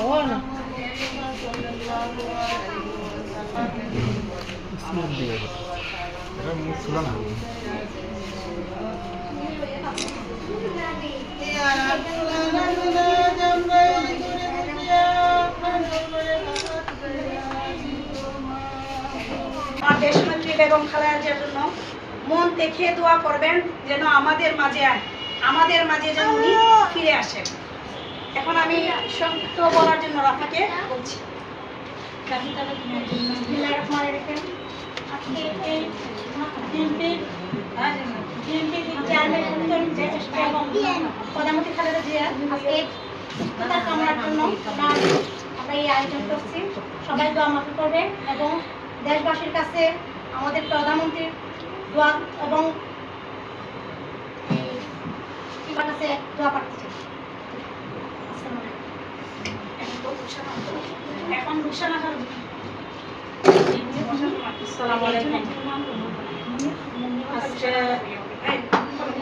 আমার দেশনেত্রী বেগম খালেদা জিয়ার জন্য মন দেখে দোয়া করবেন যেন আমাদের মাঝে আমাদের মাঝে যেন ফিরে আসেন এখন আমি সংক্ষিপ্ত বলার জন্য রাফাকে বলছি। আজকে প্রধানমন্ত্রী খালেদা জিয়া কামনার জন্য আমরা এই আয়োজন করছি সবাই দোয়া মাফি করবেন এবং দেশবাসীর কাছে আমাদের প্রধানমন্ত্রীর দোয়া এবং দোয়া প্রার্থী চাই। আসসালামু আলাইকুম। এখন। আজকে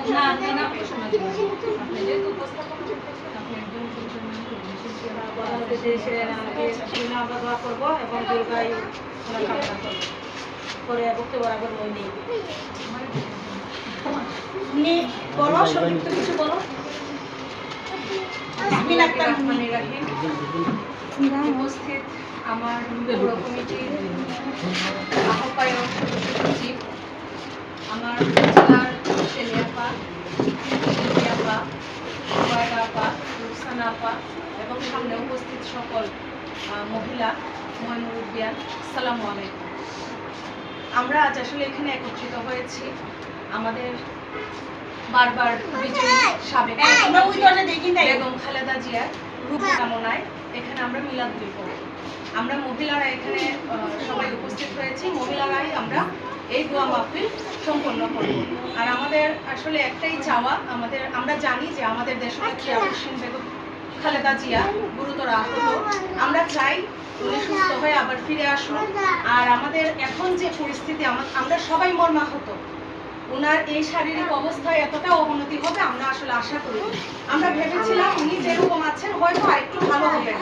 না না করব এবং ওনার কামনা করব। করে বক্তব্য নেই। বলো, সংক্ষিপ্ত কিছু বলো। আক্তার রহমানি রাহিম উপস্থিত আমার পৌর কমিটির আহ্বায়ক সচিব। আমার জেলার শেলিয়াপা আপা সুবাইদা আপা এবং সামনে উপস্থিত সকল মহিলা ময়মুরুবিয়ান সালামু আলাইকুম। আমরা আজ আসলে এখানে একত্রিত হয়েছি। আমাদের বারবার বিজয়ী সাবেক হ্যাঁ, বেগম খালেদা জিয়ার রূপ কামনায়। এখানে আমরা মিলাদ করব। আমরা মহিলারা এখানে সবাই উপস্থিত হয়েছি। মহিলারাই আমরা এই দোয়া মাহফিল সম্পন্ন করব। আর আমাদের আসলে একটাই চাওয়া, আমাদের, আমরা জানি যে আমাদের দেশনেত্রী বেগম খালেদা জিয়া গুরুতর আহত। আমরা চাই উনি সুস্থ হয়ে আবার ফিরে আসুন আর আমাদের এখন যে পরিস্থিতি আমরা সবাই মর্মাহত। ওনার এই শারীরিক অবস্থায় এতটা অবনতি হবে, আমরা আসলে আশা করি। আমরা ভেবেছিলাম উনি যেরকম আছেন, হয়তো আরেকটু ভালো হবেন